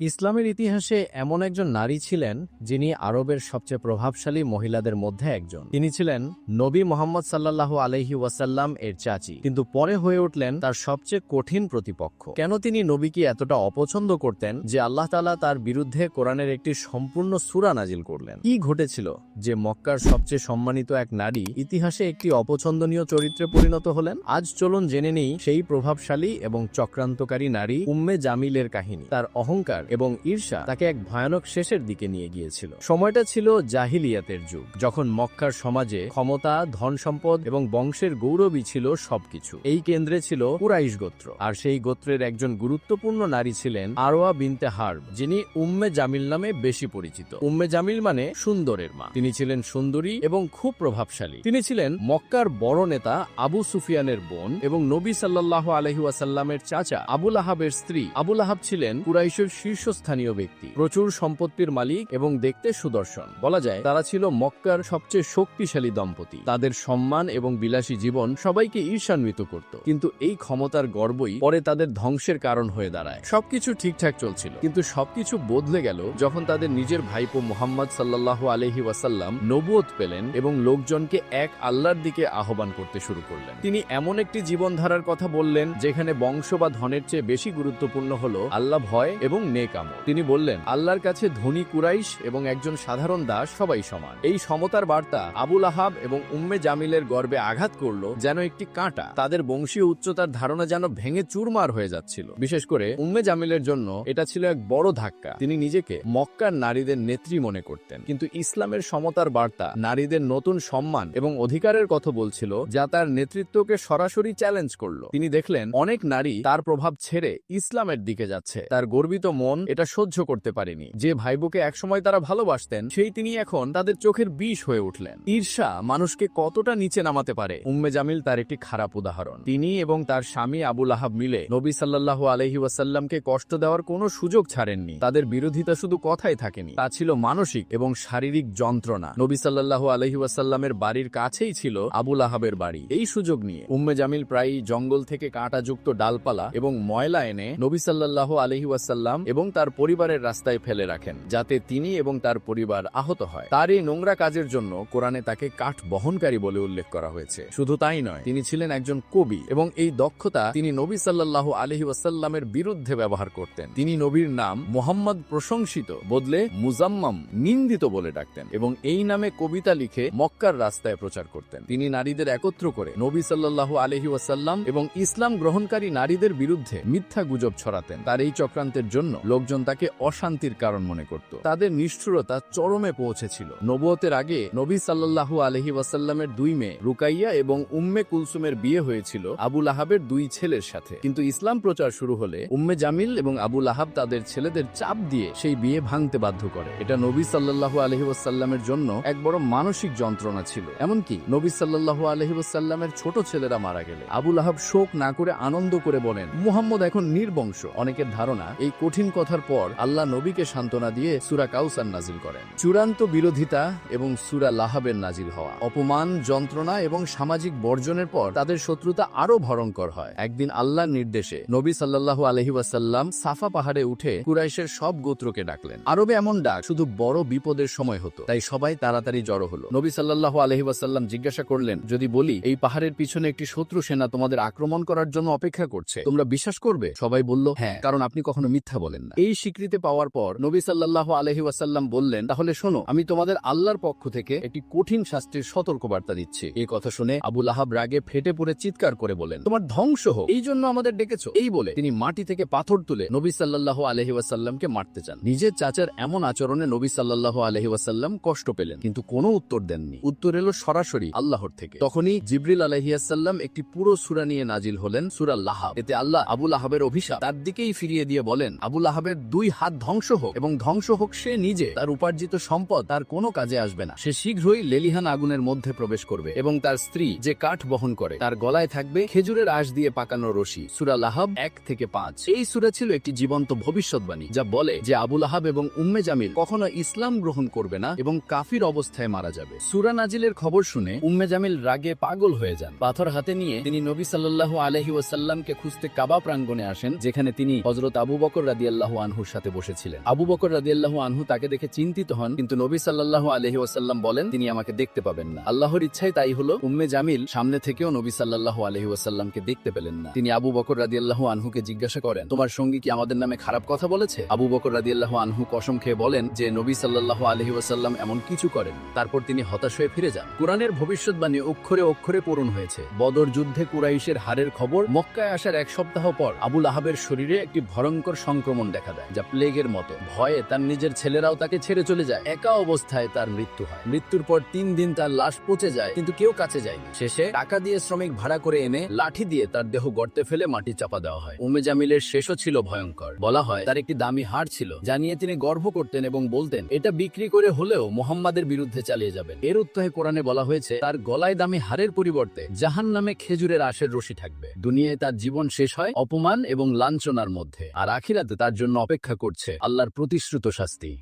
ইসলামের ইতিহাসে এমন একজন নারী ছিলেন যিনি আরবের সবচেয়ে প্রভাবশালী মহিলাদের মধ্যে একজন। তিনি ছিলেন নবী মোহাম্মদ সাল্লাহ আলহি ওয়াসাল্লাম এর চাচি। কিন্তু পরে হয়ে উঠলেন তার সবচেয়ে কঠিন প্রতিপক্ষ। কেন তিনি নবীকে এতটা অপছন্দ করতেন যে আল্লাহ তালা তার বিরুদ্ধে কোরআনের একটি সম্পূর্ণ সুরা নাজিল করলেন? কি ঘটেছিল যে মক্কার সবচেয়ে সম্মানিত এক নারী ইতিহাসে একটি অপছন্দনীয় চরিত্রে পরিণত হলেন? আজ চলুন জেনে নেই সেই প্রভাবশালী এবং চক্রান্তকারী নারী উম্মে জামিলের কাহিনী। তার অহংকার এবং ঈর্ষা তাকে এক ভয়ানক শেষের দিকে নিয়ে গিয়েছিল। সময়টা ছিল জাহিলিয়াতের যুগ, যখন মক্কার সমাজে ক্ষমতা, ধন সম্পদ এবং বংশের গৌরবই ছিল সবকিছু। এই কেন্দ্রে ছিল কুরাইশ গোত্র, আর সেই গোত্রের একজন গুরুত্বপূর্ণ নারী ছিলেন আরোয়া বিনতে হার্ব, যিনি উম্মে জামিল নামে বেশি পরিচিত। উম্মে জামিল মানে সুন্দরের মা। তিনি ছিলেন সুন্দরী এবং খুব প্রভাবশালী। তিনি ছিলেন মক্কার বড় নেতা আবু সুফিয়ানের বোন এবং নবী সাল্লাহ আলহি ওয়াসাল্লামের চাচা আবুল আহাবের স্ত্রী। আবুল আহাব ছিলেন কুরাইশের শীর্ষস্থানীয় ব্যক্তি। প্রচুর সম্পত্তির মালিক এবং দেখতে সুদর্শন। বলা যায়, তারা ছিল মক্কার সবচেয়ে শক্তিশালী দম্পতি। তাদের সম্মান এবং বিলাসী জীবন সবাইকে ঈর্ষান্বিত করত। কিন্তু এই ক্ষমতার গর্বই পরে তাদের ধ্বংসের কারণ হয়ে দাঁড়ায়। সবকিছু ঠিকঠাক চলছিল। কিন্তু সবকিছু বদলে গেল যখন তাদের নিজের ভাইপো মোহাম্মদ সাল্লাহ আলহি ওয়াসাল্লাম নবুয়ত পেলেন এবং লোকজনকে এক আল্লাহর দিকে আহ্বান করতে শুরু করলেন। তিনি এমন একটি জীবনধারার কথা বললেন, যেখানে বংশ বা ধনের চেয়ে বেশি গুরুত্বপূর্ণ হল আল্লাহ ভয় এবং নেক। আমল তিনি বললেন, আল্লাহর কাছে ধনী কুরাইশ এবং একজন সাধারণ দাস সবাই সমান। এই সমতার বার্তা আবুল আহাব এবং উম্মে জামিলের গর্বে আঘাত করল যেন একটি কাঁটা। তাদের বংশীয় উচ্চতার ধারণা যেন ভেঙে চুরমার হয়ে যাচ্ছিল। বিশেষ করে উম্মে জামিলের জন্য এটা ছিল এক বড় ধাক্কা। তিনি নিজেকে মক্কার নারীদের নেত্রী মনে করতেন। কিন্তু ইসলামের সমতার বার্তা, নারীদের নতুন সম্মান এবং অধিকারের কথা বলছিল যা তার নেতৃত্বকে সরাসরি চ্যালেঞ্জ করল। তিনি দেখলেন, অনেক নারী তার প্রভাব ছেড়ে ইসলামের দিকে যাচ্ছে। তার গর্বিত মন এটা সহ্য করতে পারেনি। যে ভাইবোকে একসময় তারা ভালোবাসতেন, সেই তিনি এখন তাদের চোখের বিষ হয়ে উঠলেন। ঈর্ষা মানুষকে কতটা নিচে নামাতে পারে? উম্মে জামিল তার একটি খারাপ উদাহরণ। তিনি এবং তার স্বামী আবুল আহাব মিলে নবী সাল্লাহ আলহি ওয়াসাল্লামকে কষ্ট দেওয়ার কোনো সুযোগ ছাড়েননি। তাদের বিরোধিতা শুধু কথাই থাকেনি। তা ছিল মানসিক এবং শারীরিক যন্ত্রণা। নবী সাল্লাহ আলহি ওয়াসাল্লামের বাড়ির কাছেই ছিল আবুল আহাবের বাড়ি। এই সুযোগ নিয়ে উম্মে জামিল প্রায়ই জঙ্গল থেকে কাঁটাযুক্ত ডালপালা এবং ময়লা এনে নবী সাল্লাহ আলহি ওয়াসাল্লাম এবং তার পরিবারের রাস্তায় ফেলে রাখেন, যাতে তিনি এবং তার পরিবার আহত হয়। তার এই নোংরা কাজের জন্য কোরআনে তাকে কাঠ বহনকারী বলে উল্লেখ করা হয়েছে। শুধু তাই নয়, তিনি ছিলেন একজন কবি এবং এই দক্ষতা তিনি নবী সাল্লাহ আলহি ওয়াসাল্লামের বিরুদ্ধে ব্যবহার করতেন। তিনি নবীর নাম মোহাম্মদ প্রশংসিত বদলে মুজাম্মাম নিন্দিত বলে ডাকতেন এবং এই নামে কবিতা লিখে মক্কার রাস্তায় প্রচার করতেন। তিনি নারীদের একত্র করে নবী সাল্লাহ আলহি ওয়াসাল্লাম এবং ইসলাম গ্রহণকারী নারীদের বিরুদ্ধে মিথ্যা গুজব ছড়াতেন। তার এই চক্রান্তের জন্য লোকজন তাকে অশান্তির কারণ মনে করত। তাদের নিষ্ঠুরতা চরমে পৌঁছেছিল। নবুয়তের আগে নবী সাল্লাল্লাহু আলহি ওয়াসাল্লামের দুই মেয়ে রুকাইয়া এবং উম্মে কুলসুমের বিয়ে হয়েছিল আবুল আহাবের দুই ছেলের সাথে। কিন্তু ইসলাম প্রচার শুরু হলে উম্মে জামিল এবং আবুল আহাব তাদের ছেলেদের চাপ দিয়ে সেই বিয়ে ভাঙতে বাধ্য করে। এটা নবী সাল্লাল্লাহু আলহি ওয়াসাল্লামের জন্য এক বড় মানসিক যন্ত্রণা ছিল। এমনকি নবী সাল্লাল্লাহু আলহি ওয়াসাল্লামের ছোট ছেলেরা মারা গেলে। আবুল আহাব শোক না করে আনন্দ করে বলেন, মুহাম্মদ এখন নির্বংশ। অনেকের ধারণা, এই কঠিন কথার পর আল্লাহ নবীকে সান্ত্বনা দিয়ে সুরা কাউসার নাজিল করেন। চূড়ান্ত বিরোধিতা এবং সুরা লাহাবের নাজিল হওয়া। অপমান, যন্ত্রণা এবং সামাজিক বর্জনের পর তাদের শত্রুতা আরও ভয়ঙ্কর হয়। একদিন আল্লাহর নির্দেশে নবী সাল্লাল্লাহু আলহি ওয়াসাল্লাম সাফা পাহাড়ে উঠে কুরাইশের সব গোত্রকে ডাকলেন। আরবে এমন ডাক, শুধু বড় বিপদের সময় হতো, তাই সবাই তাড়াতাড়ি জড়ো হলো। নবী সাল্লাল্লাহু আলহি ওয়াসাল্লাম জিজ্ঞাসা করলেন, যদি বলি, এই পাহাড়ের পিছনে একটি শত্রু সেনা তোমাদের আক্রমণ করার জন্য অপেক্ষা করছে, তোমরা বিশ্বাস করবে? সবাই বলল হ্যাঁ কারণ আপনি কখনো মিথ্যা বলেন না। এই স্বীকৃতি পাওয়ার পর নবী সাল্লাল্লাহু আলহি ওয়াসাল্লাম বললেন, তাহলে শোনো, আমি তোমাদের আল্লাহর পক্ষ থেকে একটি কঠিন শাস্তির সতর্কবার্তা দিচ্ছি। এই কথা শুনে আবুল আহাব রাগে ফেটে পড়ে চিৎকার করে বলেন, তোমার ধ্বংস হোক। এই জন্য আমাদের ডেকেছো। এই বলে তিনি মাটি থেকে পাথর তুলে নবী সাল্লাল্লাহু আলহি ওয়াসাল্লামকে মারতে চান। নিজের চাচার এমন আচরণে নবী সাল্লাল্লাহু আলহি ওয়াসাল্লাম কষ্ট পেলেন, কিন্তু কোনো উত্তর দেননি। উত্তর এলো সরাসরি আল্লাহর থেকে। তখনই জিবরিল আলহিয়াসাল্লাম একটি পুরো সুরা নিয়ে নাজিল হলেন সুরা লাহাব। এতে আল্লাহ আবুল আহাবের অভিশাপ তার দিকেই ফিরিয়ে দিয়ে বলেন আবুল আহাবের দুই হাত ধ্বংস হোক এবং ধ্বংস হোক সে নিজে, তার উপার্জিত সম্পদ তার কোনো কাজে আসবে না। সে শীঘ্রই লেলিহান আগুনের মধ্যে প্রবেশ করবে এবং তার স্ত্রী যে কাঠ বহন করে, তার গলায় থাকবে খেজুরের আশ দিয়ে পাকানো রশি। সুরা লাহাব এক থেকে পাঁচ। এই সুরা ছিল একটি জীবন্ত ভবিষ্যৎবাণী, যা বলে যে আবুল আহাব এবং উম্মে জামিল কখনো ইসলাম গ্রহণ করবে না এবং কাফির অবস্থায় মারা যাবে। সুরা নাজিলের খবর শুনে উম্মে জামিল রাগে পাগল হয়ে যান। পাথর হাতে নিয়ে তিনি নবী সাল্লাল্লাহু আলহি ওয়াসাল্লামকে খুঁজতে কাবা প্রাঙ্গণে আসেন, যেখানে তিনি হজরত আবু বকর রাদিয়াল্লাহু রাদিয়াল্লাহু আনহুর সাথে বসেছিলেন। আবু বকর রাদিয়াল্লাহু আনহু তাকে দেখে চিন্তিত হন, কিন্তু নবী সাল্লাল্লাহু আলাইহি ওয়াসাল্লাম বলেন, তিনি আমাকে দেখতে পাবেন না। আল্লাহর ইচ্ছায় তাই হলো, উম্মে জামিল সামনে থেকেও নবী সাল্লাল্লাহু আলাইহি ওয়াসাল্লামকে দেখতে পেলেন না। তিনি আবু বকর রাদিয়াল্লাহু আনহুকে জিজ্ঞাসা করেন, তোমার সঙ্গী কি আমাদের নামে খারাপ কথা বলেছে? আবু বকর রাদিয়াল্লাহু আনহু কসম খেয়ে বলেন যে, নবী সাল্লাল্লাহু আলাইহি ওয়াসাল্লাম এমন কিছু করেন, তারপর তিনি হতাশ হয়ে ফিরে যান। কোরআনের ভবিষ্যৎবাণী অক্ষরে অক্ষরে পূরণ হয়েছে। বদর যুদ্ধে কুরাইশের হারের খবর মক্কায় আসার এক সপ্তাহ পর আবুল আহাবের শরীরে একটি ভয়ঙ্কর সংক্রমণ দেখা দেয়, যা প্লেগের মতো। ভয়ে তার নিজের ছেলেরাও তাকে ছেড়ে চলে যায়। একা অবস্থায় তার মৃত্যু হয়। মৃত্যুর পর তিন দিন তার লাশ পচে যায়, কিন্তু কেউ কাছে যায়নি। শেষে টাকা দিয়ে শ্রমিক ভাড়া করে এনে লাঠি দিয়ে তার দেহ গর্তে ফেলে মাটি চাপা দেওয়া হয়। উমে জামিলের শেষও ছিল ভয়ঙ্কর। বলা হয়, তার একটি দামি হাড় ছিল, যা নিয়ে তিনি গর্ব করতেন এবং বলতেন, এটা বিক্রি করে হলেও মোহাম্মদের বিরুদ্ধে চালিয়ে যাবেন। এর উত্তরে কোরআনে বলা হয়েছে, তার গলায় দামি হারের পরিবর্তে জাহান নামে খেজুরের আশের রশি থাকবে। দুনিয়ায় তার জীবন শেষ হয় অপমান এবং লাঞ্ছনার মধ্যে, আর আখিরাতে তার জন্য অপেক্ষা করছে। আল্লাহর প্রতিশ্রুত শাস্তি।